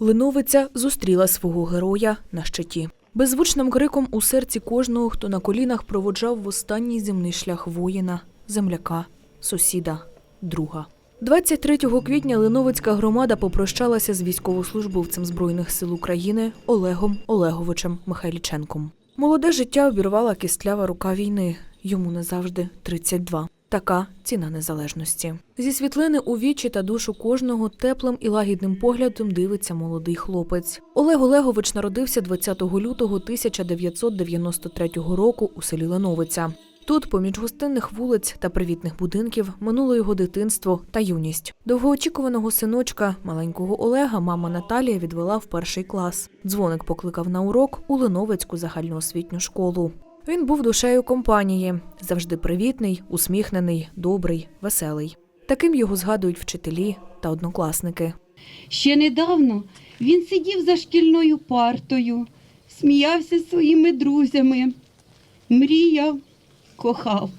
Линовиця зустріла свого героя на щиті. Беззвучним криком у серці кожного, хто на колінах проводжав в останній земний шлях воїна, земляка, сусіда, друга. 23 квітня Линовицька громада попрощалася з військовослужбовцем Збройних сил України Олегом Олеговичем Михайліченком. Молоде життя обірвала кістлява рука війни. Йому назавжди 32. Така ціна незалежності. Зі світлини у вічі та душу кожного теплим і лагідним поглядом дивиться молодий хлопець. Олег Олегович народився 20 лютого 1993 року у селі Леновиця. Тут, поміж гостинних вулиць та привітних будинків, минуло його дитинство та юність. Довгоочікуваного синочка, маленького Олега, мама Наталія відвела в перший клас. Дзвоник покликав на урок у Леновицьку загальноосвітню школу. Він був душею компанії, завжди привітний, усміхнений, добрий, веселий. Таким його згадують вчителі та однокласники. Ще недавно він сидів за шкільною партою, сміявся зі своїми друзями, мріяв, кохав.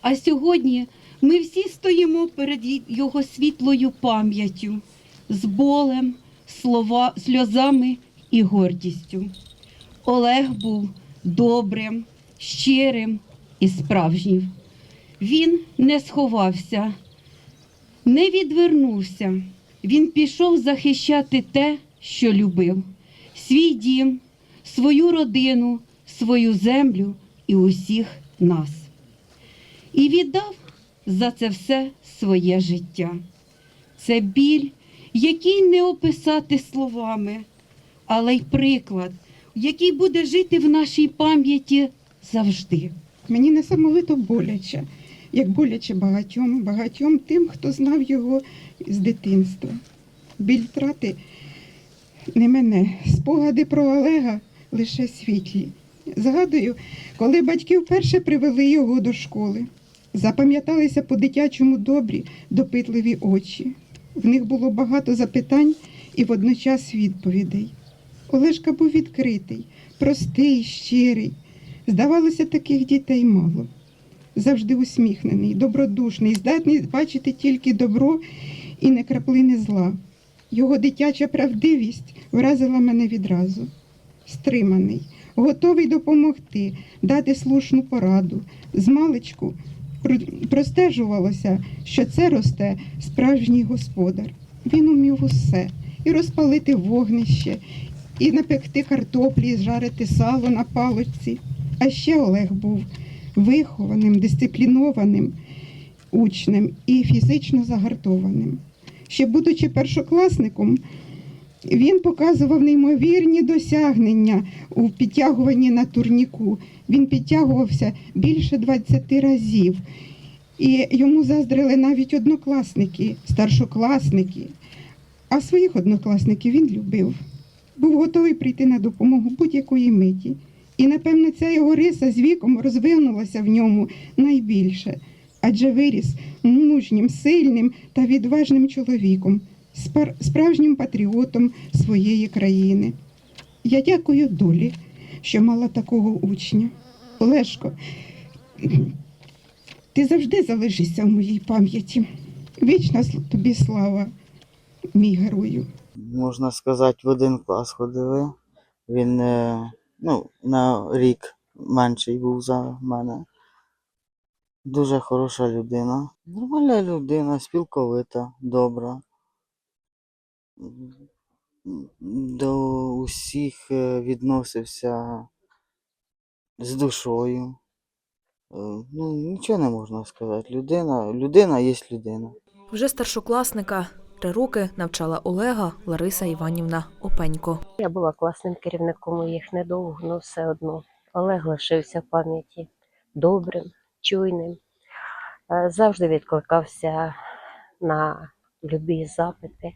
А сьогодні ми всі стоїмо перед його світлою пам'яттю, з болем, слова, сльозами і гордістю. Олег був добрим, щирим і справжнім. Він не сховався, не відвернувся. Він пішов захищати те, що любив: свій дім, свою родину, свою землю і усіх нас. І віддав за це все своє життя. Це біль, який не описати словами, але й приклад, який буде жити в нашій пам'яті завжди. Мені несамовито боляче, як боляче багатьом, багатьом тим, хто знав його з дитинства. Біль втрати не мене. Спогади про Олега лише світлі. Згадую, коли батьки вперше привели його до школи. Запам'яталися по-дитячому добрі, допитливі очі. В них було багато запитань і водночас відповідей. Олешка був відкритий, простий, щирий. Здавалося, таких дітей мало. Завжди усміхнений, добродушний, здатний бачити тільки добро і не краплини зла. Його дитяча правдивість вразила мене відразу. Стриманий, готовий допомогти, дати слушну пораду. Змалечку пр- простежувалося, що це росте справжній господар. Він умів усе і розпалити вогнище, і напекти картоплі, і зжарити сало на палочці. А ще Олег був вихованим, дисциплінованим учнем і фізично загартованим. Ще будучи першокласником, він показував неймовірні досягнення у підтягуванні на турніку. Він підтягувався більше 20 разів. І йому заздрили навіть однокласники, старшокласники. А своїх однокласників він любив. Був готовий прийти на допомогу будь-якої миті. І, напевно, ця його риса з віком розвинулася в ньому найбільше, адже виріс мужнім, сильним та відважним чоловіком, справжнім патріотом своєї країни. Я дякую долі, що мала такого учня. Олешко, ти завжди залишишся в моїй пам'яті. Вічна тобі слава, мій герою. Можна сказати, в один клас ходили. Він е, ну, на рік менший був за мене. Дуже хороша людина. Нормальна людина, спілковита, добра. До усіх е, відносився з душою. Е, Ну, нічого не можна сказати. Людина, людина є людина. Вже старшокласника три роки навчала Олега Лариса Іванівна Опенько. Я була класним керівником їх недовго, але все одно. Олег лишився в пам'яті добрим, чуйним, е, завжди відкликався на любі запити.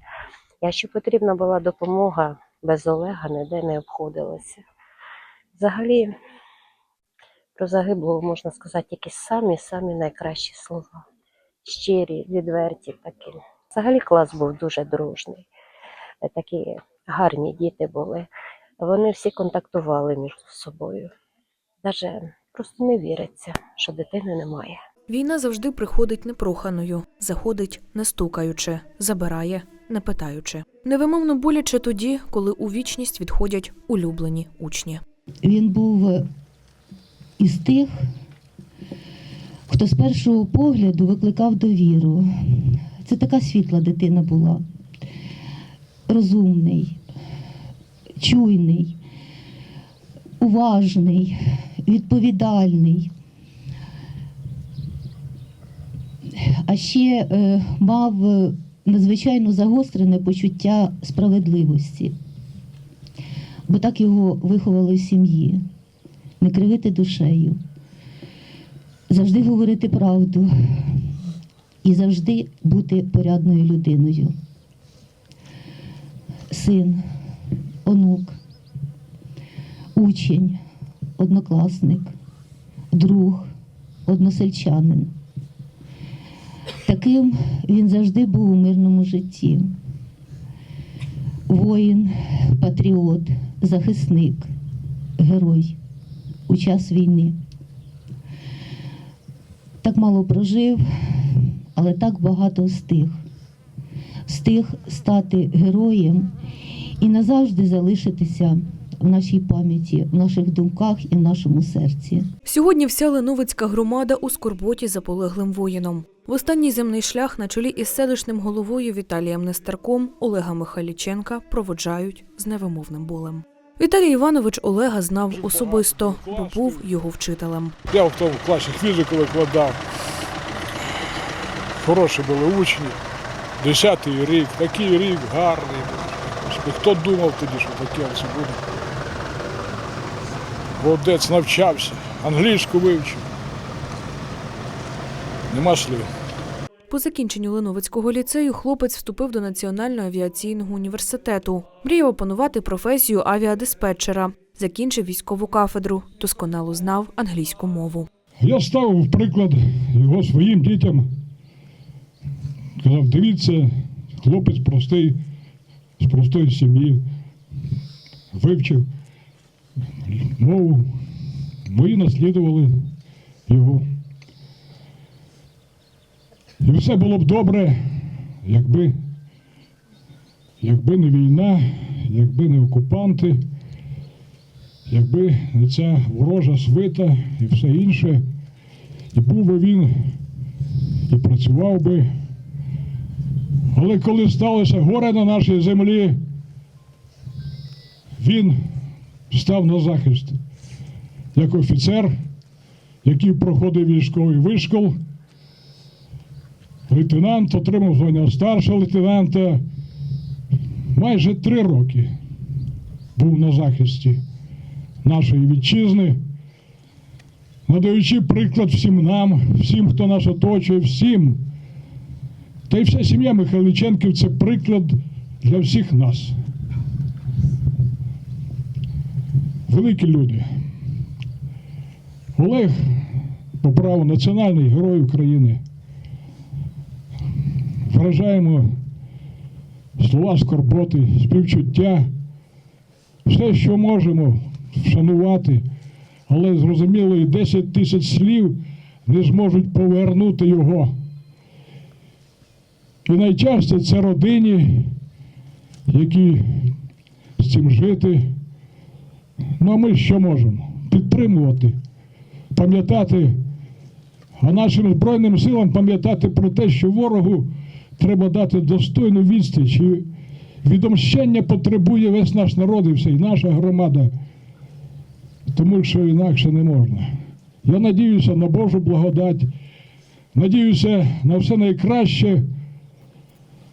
Якщо потрібна була допомога, без Олега ніде не обходилося. Взагалі, про загиблого можна сказати тільки самі-самі найкращі слова. Щирі, відверті такі. Взагалі клас був дуже дружний. Такі гарні діти були. Вони всі контактували між собою. Навіть просто не віриться, що дитини немає. Війна завжди приходить непроханою, заходить не стукаючи, забирає не питаючи. Невимовно боляче тоді, коли у вічність відходять улюблені учні. Він був е, із тих, хто з першого погляду викликав довіру. Це така світла дитина була. Розумний, чуйний, уважний, відповідальний. А ще е, мав е, надзвичайно загострене почуття справедливості бо так його виховали в сім'ї. Не кривити душею, завжди говорити правду і завжди бути порядною людиною. Син, онук, учень, однокласник, друг, односельчанин. Таким він завжди був у мирному житті. Воїн, патріот, захисник, герой у час війни. Так мало прожив, але так багато встиг. Встиг стати героєм і назавжди залишитися в нашій пам'яті, в наших думках і в нашому серці. Сьогодні вся Леновицька громада у скорботі за полеглим воїном. В останній земний шлях на чолі із селищним головою Віталієм Нестерком Олега Михайліченка проводжають з невимовним болем. Віталій Іванович Олега знав особисто, бо був його вчителем. Я в тому класі фізику викладав. Хороші були учні. Десятий рік, такий рік гарний. був. Хто думав тоді, що таке все буде? Молодець навчався, англійську вивчив. Нема слів. По закінченню Леновицького ліцею хлопець вступив до Національного авіаційного університету. Мріяв опанувати професію авіадиспетчера. Закінчив військову кафедру, досконало знав англійську мову. Я ставив в приклад його своїм дітям. Казав, дивіться, хлопець простий, з простої сім'ї, вивчив мову. Мої наслідували його. І все було б добре, якби, якби не війна, якби не окупанти, якби не ця ворожа свита і все інше. І був би він, і працював би. Але коли сталося горе на нашій землі, він став на захист як офіцер, який проходив військовий вишкол. Лейтенант отримав звання старшого лейтенанта. Майже три роки був на захисті нашої вітчизни надаючи приклад всім нам, всім, хто нас оточує, всім. Та й вся сім'я Михайличенків це приклад для всіх нас. Великі люди. Олег по праву національний герой України. Вражаємо слова скорботи, співчуття, все, що можемо вшанувати але зрозуміло, і 10 тисяч слів не зможуть повернути його. І найчастіше це родині, які з цим жити. Ну а ми що можемо? Підтримувати, пам'ятати, а нашим Збройним силам пам'ятати про те, що ворогу треба дати достойну відстріч. І відомщення потребує весь наш народ і вся і наша громада тому що інакше не можна. Я надіюся на Божу благодать, надіюся на все найкраще,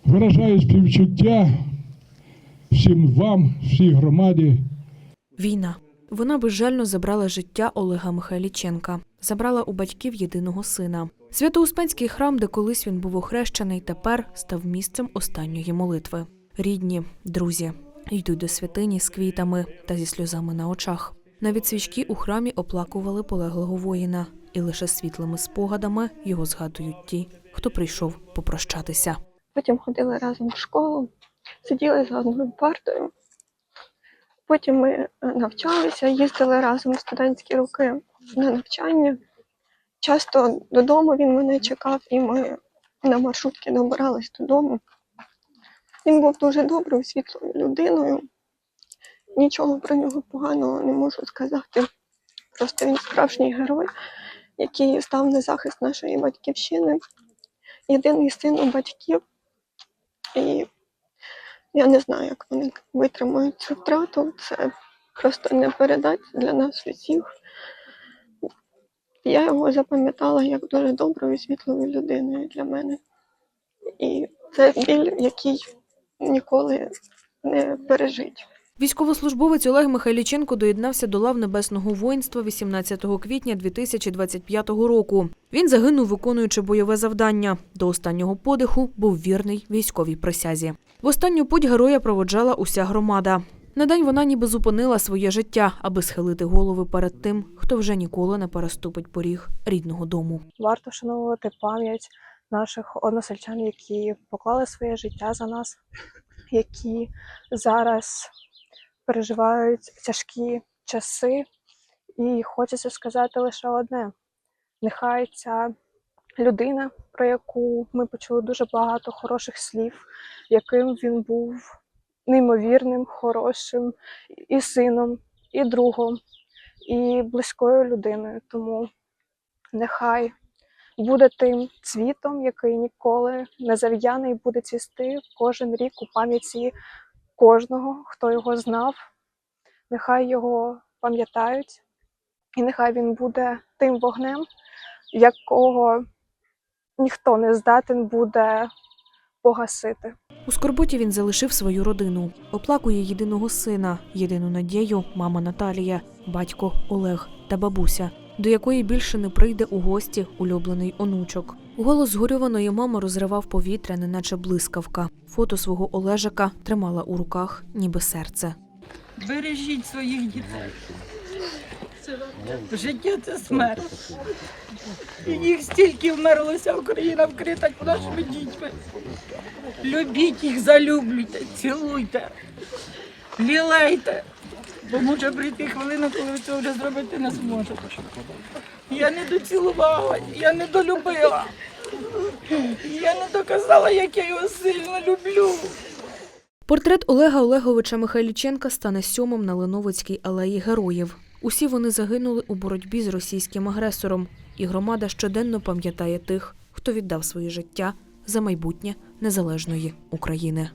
виражаю співчуття всім вам, всій громаді. Війна. Вона безжально забрала життя Олега Михайліченка, забрала у батьків єдиного сина. Святоуспенський храм, де колись він був охрещений, тепер став місцем останньої молитви. Рідні, друзі йдуть до святині з квітами та зі сльозами на очах. Навіть свічки у храмі оплакували полеглого воїна, і лише світлими спогадами його згадують ті, хто прийшов попрощатися. Потім ходили разом в школу, сиділи за одною партою. Потім ми е, навчалися, їздили разом в студентські роки на навчання. Часто додому він мене чекав, і ми на маршрутки добирались додому. Він був дуже доброю, світлою людиною. Нічого про нього поганого не можу сказати. Просто він справжній герой, який став на захист нашої батьківщини. Єдиний син у батьків. І я не знаю, як вони витримують цю втрату. Це просто не передать для нас усіх. Я його запам'ятала як дуже доброю, світлою людиною для мене. І це біль, який ніколи не пережить. Військовослужбовець Олег Михайліченко доєднався до лав Небесного воїнства 18 квітня 2025 року. Він загинув, виконуючи бойове завдання. До останнього подиху був вірний військовій присязі. В останню путь героя проводжала уся громада. На день вона ніби зупинила своє життя, аби схилити голови перед тим, хто вже ніколи не переступить поріг рідного дому. варто вшановувати пам'ять наших односельчан, які поклали своє життя за нас, які зараз переживають тяжкі часи. І хочеться сказати лише одне: нехай ця людина, про яку ми почули дуже багато хороших слів, яким він був неймовірним, хорошим і сином, і другом, і близькою людиною. Тому нехай буде тим цвітом, який ніколи не зав'яне і буде цвісти кожен рік у пам'яті кожного, хто його знав. Нехай його пам'ятають, і нехай він буде тим вогнем, якого ніхто не здатен буде погасити. У скорботі він залишив свою родину. Оплакує єдиного сина, єдину надію мама Наталія, батько Олег та бабуся, до якої більше не прийде у гості улюблений онучок. Голос згорюваної мами розривав повітря, неначе блискавка. Фото свого Олежика тримала у руках, ніби серце. Бережіть своїх дітей. Життя це смерть. І їх стільки вмерлося, Україна вкрита нашими дітьми. Любіть їх, залюблюйте, цілуйте, лілейте. Бо може прийти хвилина, коли цього вже зробити не зможете. Я не доцілувала, я не долюбила. Я не доказала, як я його сильно люблю. Портрет Олега Олеговича Михайліченка стане сьомим на Леновицькій алеї героїв. Усі вони загинули у боротьбі з російським агресором, і громада щоденно пам'ятає тих, хто віддав своє життя за майбутнє незалежної України.